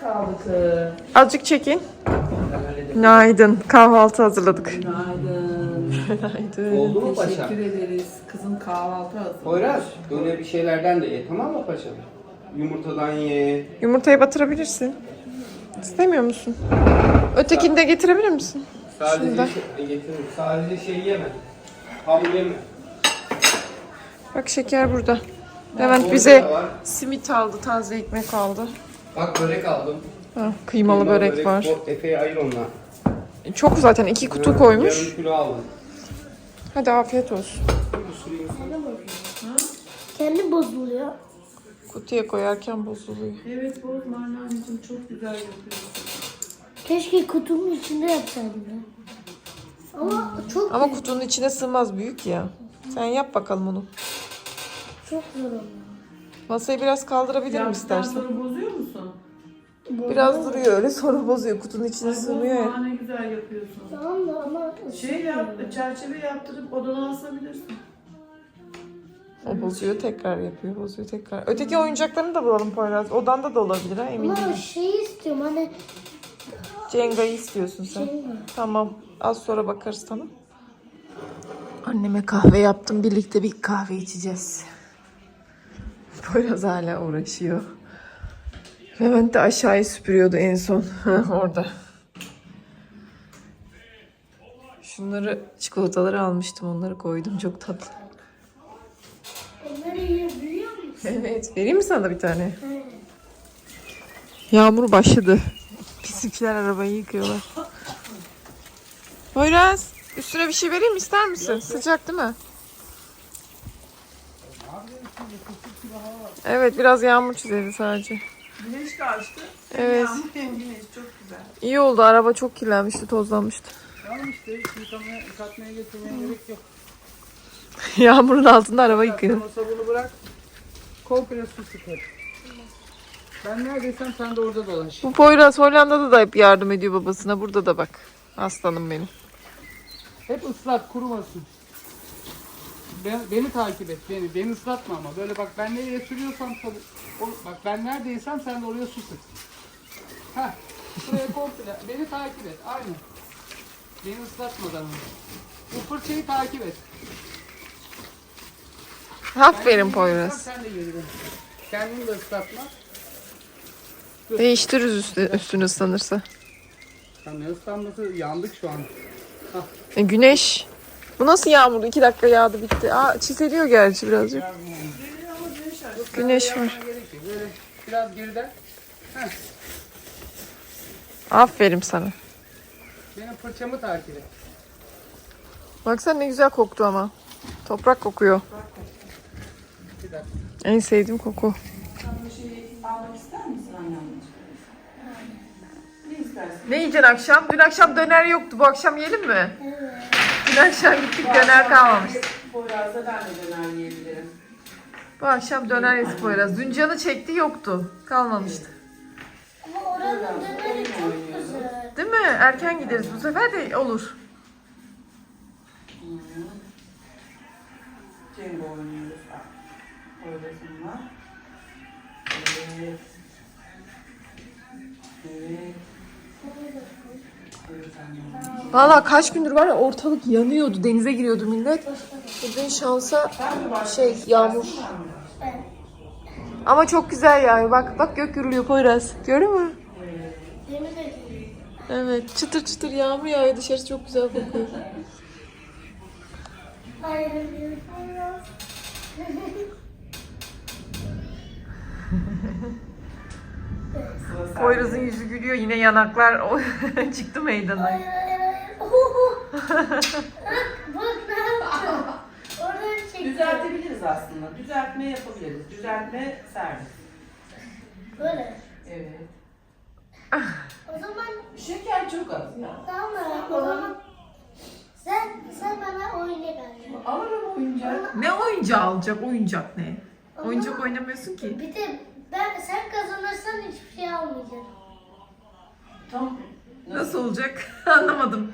Kaldı kız. Azıcık çekin. Günaydın. Kahvaltı hazırladık. Günaydın. Günaydın. Oldu mu paşa? Teşekkür ederiz. Kızım kahvaltı hazır. Poyraz, böyle bir şeylerden de ye tamam mı paşam? Yumurtadan ye. Yumurtayı batırabilirsin. İstemiyor musun? Ötekini de getirebilir misin? Sadece Şundan. şey, getirin. Sadece şey yeme. Hamur yeme. Bak şeker burada. Levent bize simit aldı, taze ekmek aldı. Bak börek aldım. Ha, kıymalı börek var. O Efe'ye ayır onunla. Çok zaten iki kutu koymuş. Yarım kilo aldım. Hadi afiyet olsun. Kendi bozuluyor. Kutuya koyarken bozuluyor. Evet bozma anneciğim çok güzel yapıyorsun. Keşke kutunun içinde yapsaydım ya. Ama çok Ama kutunun içine sığmaz büyük ya. Sen yap bakalım onu. çok zor oluyor. Masayı biraz kaldırabilirim Yaptıktan istersen. sonra bozuyor musun? Biraz duruyor öyle sonra bozuyor. Kutunun içine Ay sığmıyor ya. bozma ne güzel yapıyorsun. Tamam da ama Şey yap, çerçeve yaptırıp odana asabilirsin. O bozuyor tekrar yapıyor, bozuyor tekrar. Öteki oyuncaklarını da bulalım Poyraz. Odanda da olabilir ha emin ama değilim. şey istiyorum hani Cenga'yı istiyorsun sen. var. Tamam. Az sonra bakarız tamam. Anneme kahve yaptım. Birlikte bir kahve içeceğiz. Poyraz hala uğraşıyor. Levent de aşağıyı süpürüyordu en son. Orada. Şunları çikolataları almıştım. Onları koydum. Çok tatlı. Onları yiyebiliyor musun? Evet. Vereyim mi sana bir tane? Yağmur başladı. Pislikler arabayı yıkıyorlar. Poyraz, üstüne bir şey vereyim mi? ister misin? Sıcak değil mi? Evet, biraz yağmur çizildi sadece. Güneş de açtı. Evet. Yağmur hem güneş çok güzel. İyi oldu. Araba çok kirlenmişti, tozlanmıştı. Tamam işte yıkamaya, yıkatmaya getirmeye gerek yok. Yağmurun altında araba yıkıyor. Ama sabunu bırak. Komple su sıkar. Ben neredeysem sen de orada dolaş. Bu Poyraz Hollanda'da da hep yardım ediyor babasına. Burada da bak. Aslanım benim. Hep ıslat, kurumasın. Ben, beni takip et, beni. Beni ıslatma ama. Böyle bak ben nereye sürüyorsam bak ben neredeysem sen de oraya su sık. Heh. Buraya komple. beni takip et. Aynı. Beni ıslatmadan. Bu fırçayı takip et. Aferin Poyraz. Sen de geriden. Kendini de ıslatma. Değiştiririz üstü, üstünü ıslanırsa. Sen ne ıslanması? Yandık şu an. E, güneş. Bu nasıl yağmur? İki dakika yağdı bitti. Aa çiseliyor gerçi birazcık. Güneş var. Biraz geriden. Aferin sana. Benim fırçamı takip et. Baksana ne güzel koktu ama. Toprak kokuyor. Bir dakika. En sevdiğim koku. Sen bu şeyi almak ister misin anneciğim? Ne istersin? Ne yiyeceksin akşam? Dün akşam döner yoktu. Bu akşam yiyelim mi? Dün akşam gittik döner kalmamış. Poyraz'da ben de döner yiyebilirim. Bu akşam döner yesi koyarız. Dün canı çekti yoktu. Kalmamıştı. Ama oranın döneri çok güzel. Değil mi? Erken gideriz bu sefer de olur. Cengo oynuyoruz. Poyraz'ın var. Evet. Valla kaç gündür var ya ortalık yanıyordu. Denize giriyordu millet. Bugün şansa şey yağmur. Ama çok güzel yani. Bak bak gök gürülüyor Poyraz. Görüyor musun? Evet. Çıtır çıtır yağmur yağıyor. Dışarısı çok güzel kokuyor. Poyraz'ın yüzü gülüyor. Yine yanaklar çıktı meydana. Düzeltebiliriz aslında. Düzeltme yapabiliriz. Düzeltme servis. Böyle. Evet. O zaman Şeker çok az ya. tamam mı? O zaman sen sen bana oyuncak al. Alırım oyuncak. Ne oyuncağı alacak? Oyuncak ne? Oyuncak oynamıyorsun ki. Bir de ben sen kazanırsan hiçbir şey almayacağım. Tamam. Nasıl olacak? Anlamadım.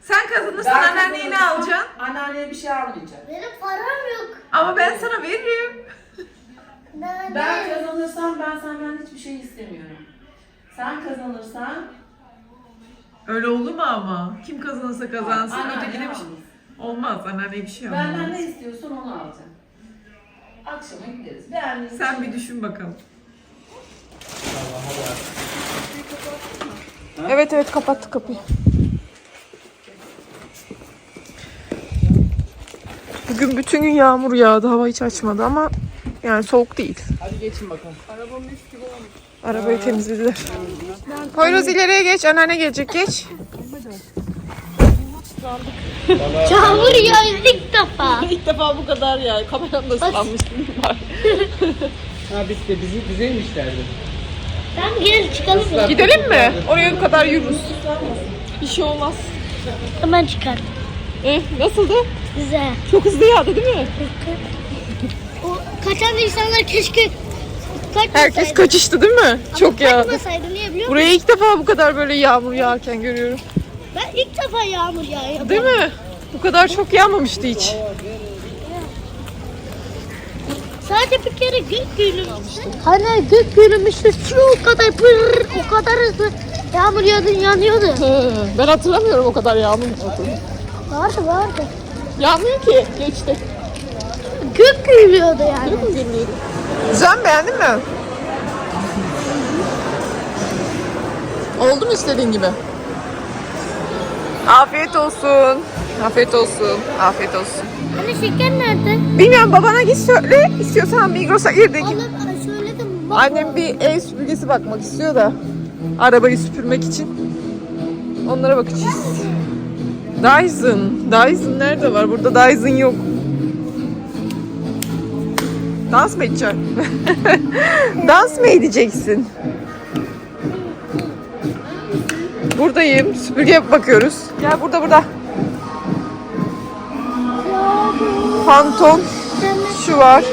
Sen kazanırsan Ben anneanneye ne kazanırsam alacaksın? Anneanneye bir şey almayacak. Benim param yok. Ama ben sana veririm. Ben ne? kazanırsam ben senden hiçbir şey istemiyorum. Sen kazanırsan Öyle olur mu ama? Kim kazanırsa kazansın. anneanne Ötekine bir şey alırız. olmaz. Anneanneye bir şey olmaz. Benden ne istiyorsan onu alacağım. Akşama gideriz. Beğendiğin Sen bir düşün bakalım. Evet evet kapat kapıyı. Bugün bütün gün yağmur yağdı. Hava hiç açmadı ama yani soğuk değil. Hadi geçin bakalım. Arabayı temizlediler. Poyraz ileriye geç. Anneanne gelecek. Geç. Yağmur yağıyor ilk defa. İlk defa bu kadar ya. Kameram da ıslanmıştı. Ha bitti. Bizi güzelmişlerdi. Tamam gel çıkalım. ya. Gidelim mi? Oraya kadar yürürüz. Bir şey olmaz. Hemen çıkar. Eh, nasıldı? Güzel. Çok hızlı yağdı değil mi? O kaçan insanlar keşke kaçmasaydı. Herkes kaçıştı değil mi? Çok yağdı. Kaçmasaydı niye biliyor musun? Buraya ilk defa bu kadar böyle yağmur yağarken görüyorum. Ben ilk defa yağmur yağıyor. Değil mi? Bu kadar çok yağmamıştı hiç. Sadece bir kere gök gürülmüştü. Hani gök gürülmüştü. Şu o kadar pırr, o kadar hızlı yağmur yağdı yanıyordu. Ben hatırlamıyorum o kadar yağmur yağdığını. Vardı vardı. Yağmıyor ki. Geçti. Gök gürülüyordu yani. Güzel mi? Beğendin mi? Oldu mu istediğin gibi? Afiyet olsun. Afiyet olsun. Afiyet olsun. Hani şeker nerede? Bilmiyorum babana git söyle. İstiyorsan Migros'a girdik. Oğlum ay söyledim. Bak, Annem bir ev süpürgesi bakmak istiyor da. Arabayı süpürmek için. Onlara bakacağız. Dyson. Dyson nerede var? Burada Dyson yok. Dans mı edeceksin? Dans mı edeceksin? Buradayım. Süpürge bakıyoruz. Gel burada burada. Pantol. Şu var.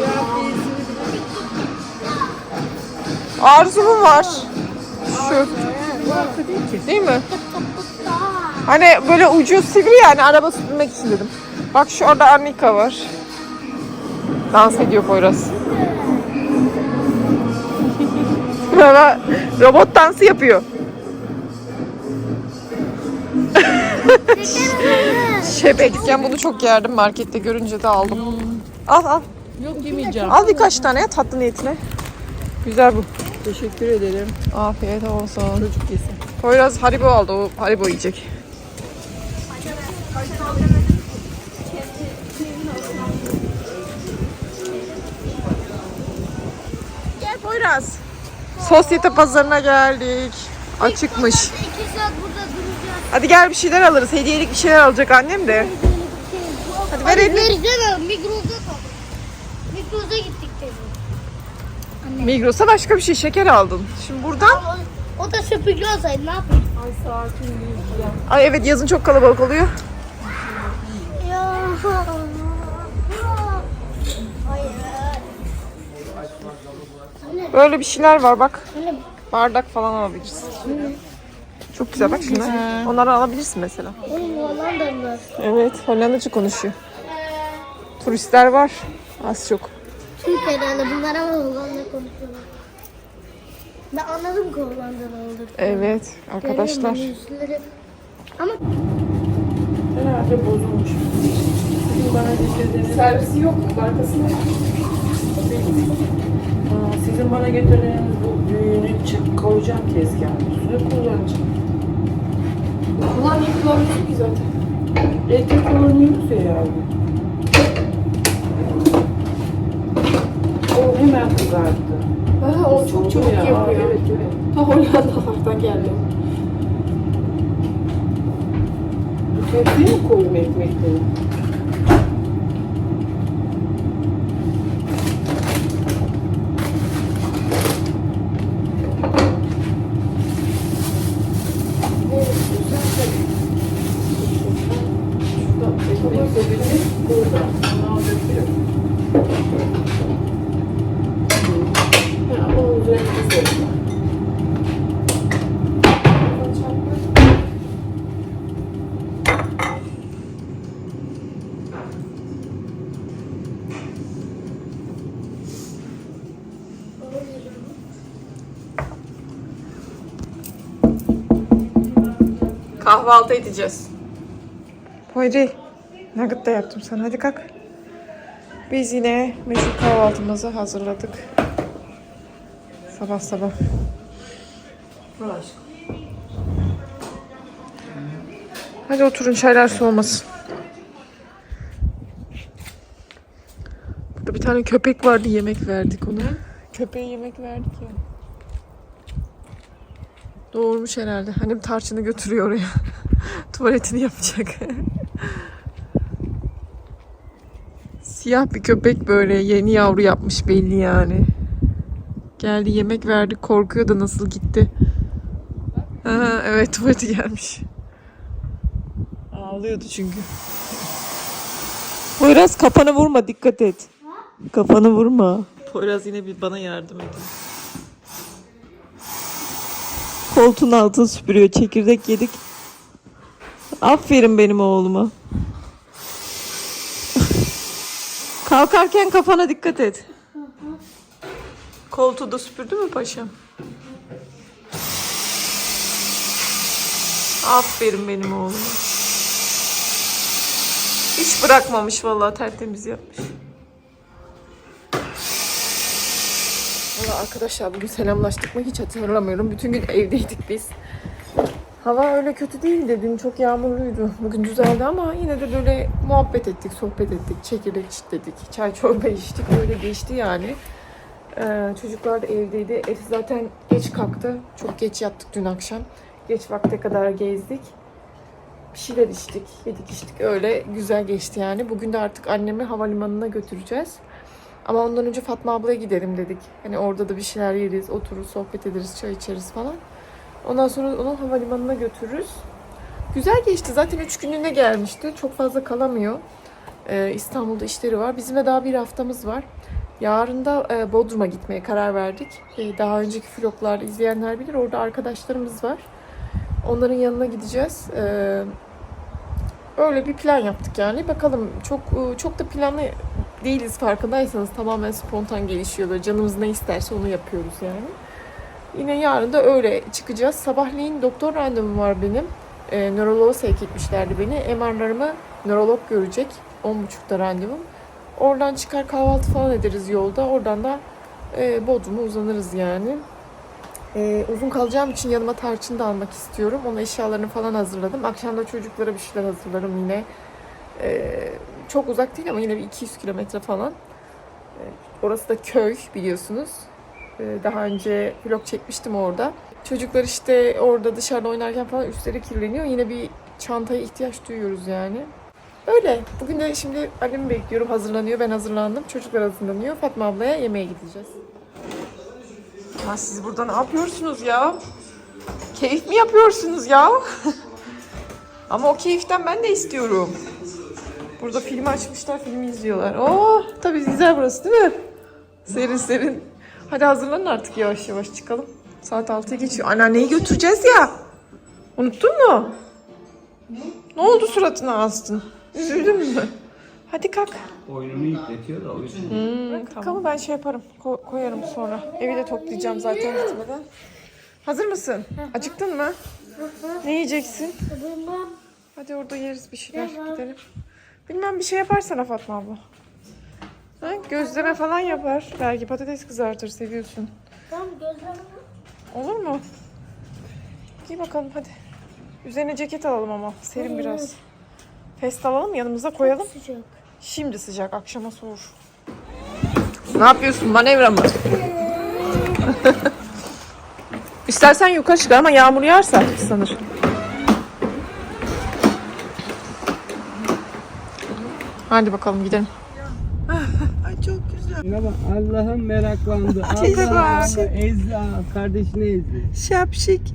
Arzu'nun var. Şu. Değil mi? Hani böyle ucu sivri yani araba süpürmek için dedim. Bak şu orada Annika var. Dans ediyor Poyraz. Robot dansı yapıyor. Şebekken bunu çok yerdim markette görünce de aldım. Al al. Yok yemeyeceğim. Al birkaç tane ya tatlı niyetine. Güzel bu. Teşekkür ederim. Afiyet olsun. Çocuk yesin. Poyraz Haribo aldı. O Haribo yiyecek. Gel Poyraz. Sosyete pazarına geldik. Açıkmış. İki saat burada duracağız. Hadi gel bir şeyler alırız. Hediyelik bir şeyler alacak annem de. Hadi ver elini. Versene Migros'a kal. Migros'a gittik dedi. Migros'a başka bir şey şeker aldın. Şimdi buradan. O, o da süpürge olsaydı ne yapayım? Ay evet yazın çok kalabalık oluyor. Ya. Hayır. Böyle bir şeyler var bak. Anne, Bardak falan alabilirsin. Çok güzel bak şunlar. Onları alabilirsin mesela. oğlum Hollandalılar. Evet, Hollandaca konuşuyor. Turistler var. Az çok. Türk herhalde bunlar ama Hollanda konuşuyorlar. Ben anladım ki Hollandalı olur. Evet, arkadaşlar. Ama herhalde bozulmuş. Servisi yok mu? Arkasında. Aa, Sizin bana getirdiğiniz bu büyüğünü çık koyacağım tezgahın üstüne kullanacağım. Kullan niye kullanmıyorsun ki zaten? Ete kullanıyoruz ya yavrum. O hemen kızarttı. Aha, o çok çabuk Ya, yapıyor. Evet evet. Ta Hollandalardan geldi. Bu tepsiye mi koyayım ekmekleri? Ekmek sepeti burada. Onu alabilirim. Ha, onun üzerine koyayım. Kahvaltı edeceğiz. Poyri, nugget da yaptım sana. Hadi kalk. Biz yine meşhur kahvaltımızı hazırladık. Sabah sabah. Hadi oturun çaylar soğumasın. Burada bir tane köpek vardı yemek verdik ona. Köpeğe yemek verdik ya. Doğurmuş herhalde. Annem tarçını götürüyor oraya. Tuvaletini yapacak. Siyah bir köpek böyle yeni yavru yapmış belli yani. Geldi yemek verdi korkuyor da nasıl gitti. Aha, evet tuvaleti gelmiş. Ağlıyordu çünkü. Poyraz kafana vurma dikkat et. Kafanı vurma. Poyraz yine bir bana yardım ediyor. Koltuğun altını süpürüyor. Çekirdek yedik. Aferin benim oğluma. Kalkarken kafana dikkat et. Koltuğu da süpürdü mü paşam? Aferin benim oğluma. Hiç bırakmamış vallahi tertemiz yapmış. Valla arkadaşlar bugün selamlaştık mı hiç hatırlamıyorum. Bütün gün evdeydik biz. Hava öyle kötü değildi. Dün çok yağmurluydu. Bugün düzeldi ama yine de böyle muhabbet ettik, sohbet ettik, çekirdek çitledik, çay çorba içtik. Öyle geçti yani. Ee, çocuklar da evdeydi. Elif zaten geç kalktı. Çok geç yattık dün akşam. Geç vakte kadar gezdik. Bir şeyler içtik, yedik içtik. Öyle güzel geçti yani. Bugün de artık annemi havalimanına götüreceğiz. Ama ondan önce Fatma ablaya gidelim dedik. Hani orada da bir şeyler yeriz, otururuz, sohbet ederiz, çay içeriz falan. Ondan sonra onu havalimanına götürürüz. Güzel geçti. Zaten üç günlüğüne gelmişti. Çok fazla kalamıyor. Ee, İstanbul'da işleri var. Bizim de daha bir haftamız var. Yarın da e, Bodrum'a gitmeye karar verdik. E, daha önceki vloglarda izleyenler bilir. Orada arkadaşlarımız var. Onların yanına gideceğiz. Ee, öyle bir plan yaptık yani. Bakalım çok e, çok da planlı değiliz farkındaysanız. Tamamen spontan gelişiyor. Böyle canımız ne isterse onu yapıyoruz yani. Yine yarın da öyle çıkacağız. Sabahleyin doktor randevum var benim. E, nöroloğa sevk etmişlerdi beni. MR'larımı nörolog görecek. 10.30'da randevum. Oradan çıkar kahvaltı falan ederiz yolda. Oradan da e, Bodrum'a uzanırız yani. E, uzun kalacağım için yanıma tarçın da almak istiyorum. Onun eşyalarını falan hazırladım. Akşam da çocuklara bir şeyler hazırlarım yine. E, çok uzak değil ama yine bir 200 kilometre falan. E, orası da köy biliyorsunuz. E, daha önce vlog çekmiştim orada. Çocuklar işte orada dışarıda oynarken falan üstleri kirleniyor. Yine bir çantaya ihtiyaç duyuyoruz yani. Öyle. Bugün de şimdi annemi bekliyorum. Hazırlanıyor. Ben hazırlandım. Çocuklar hazırlanıyor. Fatma ablaya yemeğe gideceğiz. Ya siz burada ne yapıyorsunuz ya? Keyif mi yapıyorsunuz ya? Ama o keyiften ben de istiyorum. Burada film açmışlar, filmi izliyorlar. Oo, tabii güzel burası değil mi? Serin serin. Hadi hazırlanın artık yavaş yavaş çıkalım. Saat 6'ya geçiyor. Anneanneyi götüreceğiz ya. Unuttun mu? Ne oldu suratına astın? Üzüldün mü? Hadi kalk. Boynunu yükletiyor da o yüzden. Hmm, Ama ben şey yaparım. ko- koyarım sonra. Evi de toplayacağım zaten gitmeden. Hazır mısın? Acıktın mı? Ne yiyeceksin? Bilmem. Hadi orada yeriz bir şeyler. Gidelim. Bilmem bir şey yaparsana Fatma abla. Ha, gözleme falan yapar. Belki patates kızartır seviyorsun. Tamam gözlerimi Olur mu? Giy bakalım hadi. Üzerine ceket alalım ama. Serin biraz. Fest alalım yanımıza koyalım. sıcak. Şimdi sıcak, akşama soğur. Ne yapıyorsun? Manevra mı? İstersen yukarı çıkar ama yağmur yağarsa sanır. Hadi bakalım gidelim. Şuna bak Allah'ım meraklandı. Allah bak. ha, kardeşini ezdi. Şapşik.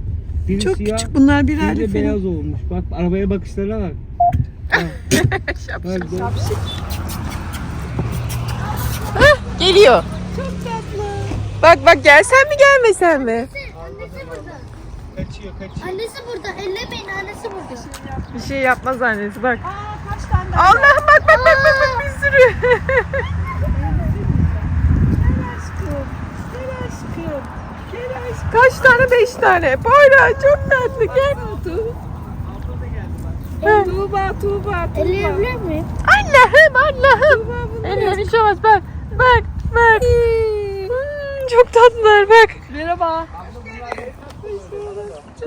Biri Çok siyah, küçük bunlar birer biri de beyaz olmuş. Bak arabaya bakışlarına bak. Şapşik. Geliyor. Çok tatlı. Bak bak gelsen mi gelmesen mi? Annesi burada. Kaçıyor kaçıyor. Annesi burada. Ellemeyin annesi burada. Bir şey yapmaz annesi bak. Allah'ım bak bak bak bak, bak bir sürü. Kaç tane? Beş tane. Poyra çok tatlı gel. Tuğba, Tuğba, Elleyebilir miyim? Allah'ım Allah'ım. Ellerini hiç olmaz bak. Bak bak. Hmm, Çok tatlılar bak. Merhaba.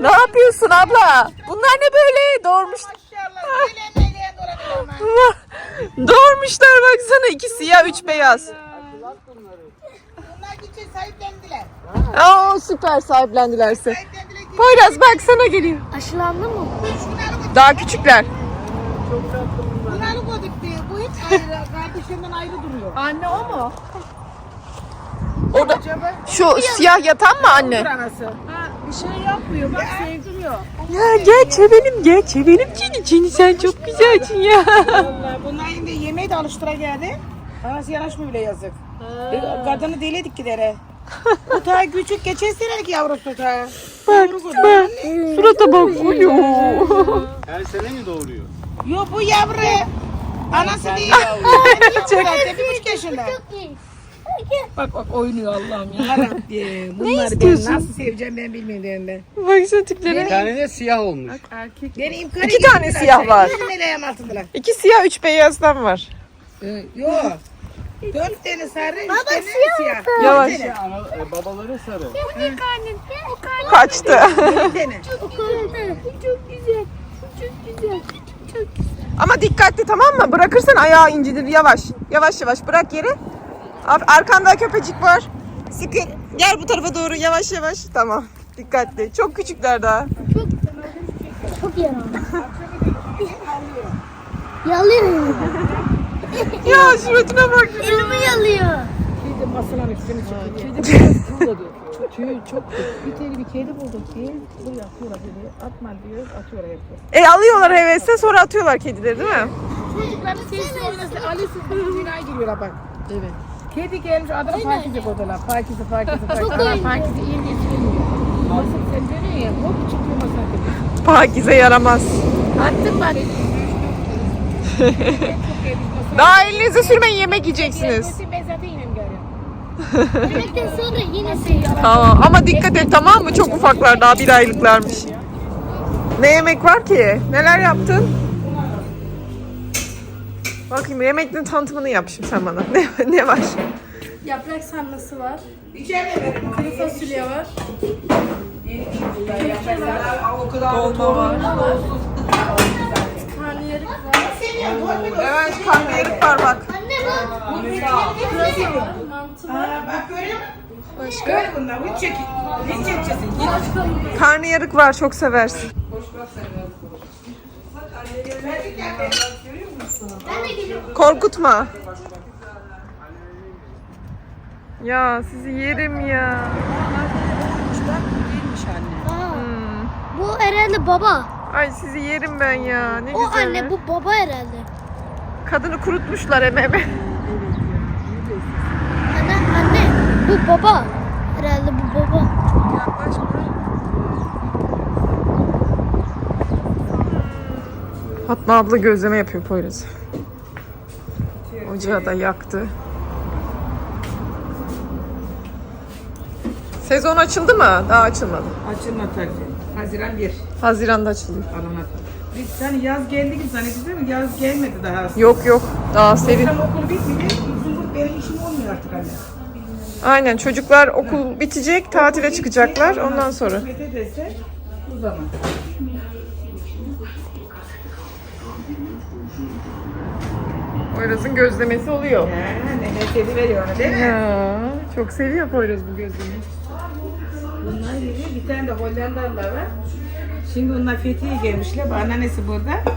Ne yapıyorsun abla? Bunlar ne böyle? Doğurmuş. Doğurmuşlar baksana. iki siyah, üç beyaz. Bunlar için sahiplendiler. Aa süper sahiplendilerse. Poyraz bak sana geliyor. Aşılandı mı? Daha küçükler. Bunları koyduk diye. Bu hiç ayrı, kardeşinden ayrı duruyor. Anne o mu? Orada şu siyah yatan mı anne? Anası. Ha, bir şey yapmıyor. Bak sevdiriyor. Ya gel çevelim gel çevelim seni seni sen çok güzelsin ya. Vallahi bunlar şimdi yemeği de alıştıra geldi. Anası yanaşmıyor bile yazık. Kadını deledik gidere. Utağı küçük geçen seneki yavrusu utağı. Bak bak surata bak oluyor. Her sene mi doğuruyor? Yo bu yavru. Anası değil. Zaten bir buçuk yaşında. Bak bak oynuyor Allah'ım ya. Rabbim. Bunları ben istiyorsun? nasıl seveceğim ben bilmiyorum ben. Baksana Bir tiplere. tane de siyah olmuş. Benim imkanı İki tane siyah var. Benim eleğim altındalar. İki siyah üç beyazdan var. Ee, Yo. Dört tane sarı, üç tane siyah. Yavaş. Bir tane. Ana, e, babaları sarı. Kaçtı. Bir tane. Çok güzel. Çok güzel. Çok güzel. Çok Ama dikkatli tamam mı? Bırakırsan ayağı incidir yavaş. Yavaş yavaş bırak yere. Af- Arkanda köpecik var. Sıkın. Gel bu tarafa doğru yavaş yavaş. Tamam. Dikkatli. Çok küçükler daha. Çok yaramaz. Yalıyor. Ya suratına bak. Elimi yalıyor. Bir de masaların üstüne çıkıyor. Kedi burada diyor. Tüyü çok bir tane bir kedi bulduk diye bu yapıyorlar dedi. Atma diyoruz atıyorlar yapıyor. E alıyorlar hevesle sonra atıyorlar kedileri değil mi? Çocukların sesi oynasın Ali dünyaya giriyorlar bak. Evet. Kedi gelmiş adını Pakize koydular. Pakize Pakize Pakize. Çok Ama oyuncu. Pakize iyi geçmiyor. Masal sen dönüyor ya hop çıkıyor kedi. Pakize yaramaz. Attın bak. Daha elinize sürmeyin yemek yiyeceksiniz. Yemekten sonra yine şey Tamam ama dikkat et tamam mı? Çok ufaklar daha bir aylıklarmış. Ne yemek var ki? Neler yaptın? Bakayım yemeklerin tanıtımını yap şimdi sen bana. Ne, ne var? Yaprak sarması var. Kuru fasulye var. Dolma var. Var. Evet karnıyarık var bak. Anne bak. Pırasa var. Mantı var. Aa, bak görüyor musun? Başka? Gör bunlar. Hiç çek. Hiç çekeceksin. Git. Karnıyarık var çok seversin. Ben de geliyorum. Korkutma. Ya sizi yerim ya. Bu herhalde baba. Ay sizi yerim ben ya. Ne O güzel. anne bu baba herhalde. Kadını kurutmuşlar hem hem. Anne anne bu baba. Herhalde bu baba. Fatma abla gözleme yapıyor Poyraz. Ocağı da yaktı. Sezon açıldı mı? Daha açılmadı. Açılma tabii. Haziran 1. Haziran'da açılıyor. Alınır. Biz hani yaz geldi gibi zannediyoruz mi? Yaz gelmedi daha. Yok yok. Daha serin. Tam okul bitmedi. Uzunluk benim işim olmuyor artık anne. Aynen çocuklar okul bitecek, tatile çıkacaklar ondan sonra. Mete dese bu zaman. Poyraz'ın gözlemesi oluyor. He, nene kedi veriyor ona değil mi? Ya, çok seviyor Poyraz bu gözlemeyi. Bunlar geliyor. Bir tane de Hollandalılar var. Şimdi onlar Fethiye'ye gelmişler. Anneannesi burada.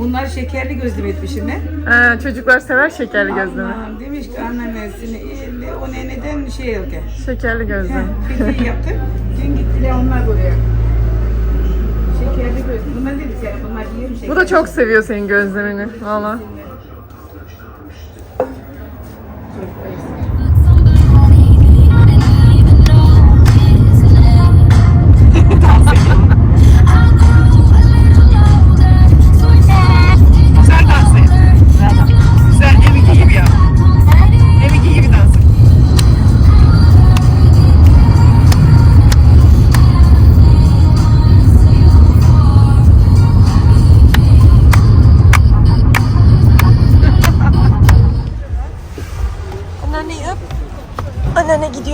Onlar şekerli gözlem etmişler. Ha, çocuklar sever şekerli gözleme. Aman demiş ki anneannesini elle, o neneden şey oldu. Şekerli gözleme. Fethiye yaptı. Dün gittiler onlar buraya. Şekerli gözlem. Bunlar dedi sen bunlar yiyor mu şeker? Bu da çok seviyor senin gözlemeni. Valla.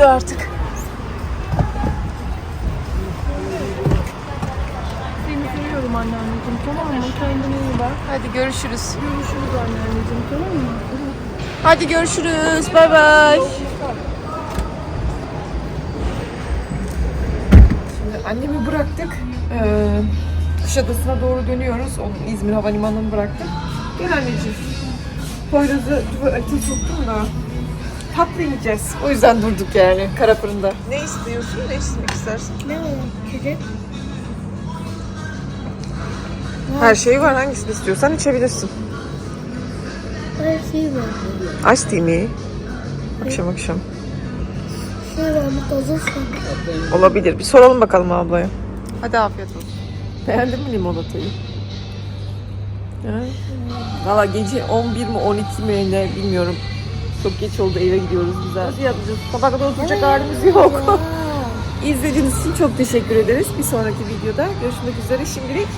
Gidiyor artık. Seni seviyorum anneanneciğim tamam mı? Kendine iyi bak. Hadi görüşürüz. Görüşürüz anneanneciğim tamam mı? Hadi görüşürüz. Bay bay. Şimdi annemi bıraktık. Ee, Kuşadası'na doğru dönüyoruz. Onu İzmir Havalimanı'na bıraktık. Gel anneciğim. Poyraz'ı tuvalete soktum da tatlı yiyeceğiz. O yüzden durduk yani kara fırında. Ne istiyorsun? Ne içmek istersin? Ne var? Kedi. Her şey var. Hangisini istiyorsan içebilirsin. Her şey var. Aç değil mi? Akşam akşam. Şey var mı? Olabilir. Bir soralım bakalım ablaya. Hadi afiyet olsun. Beğendin mi limonatayı? Ha? Valla gece 11 mi 12 mi ne bilmiyorum. Çok geç oldu eve gidiyoruz güzel. Nasıl yapacağız? Sabah kadar oturacak halimiz yok. İzlediğiniz için çok teşekkür ederiz. Bir sonraki videoda görüşmek üzere. Şimdilik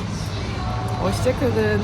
hoşçakalın.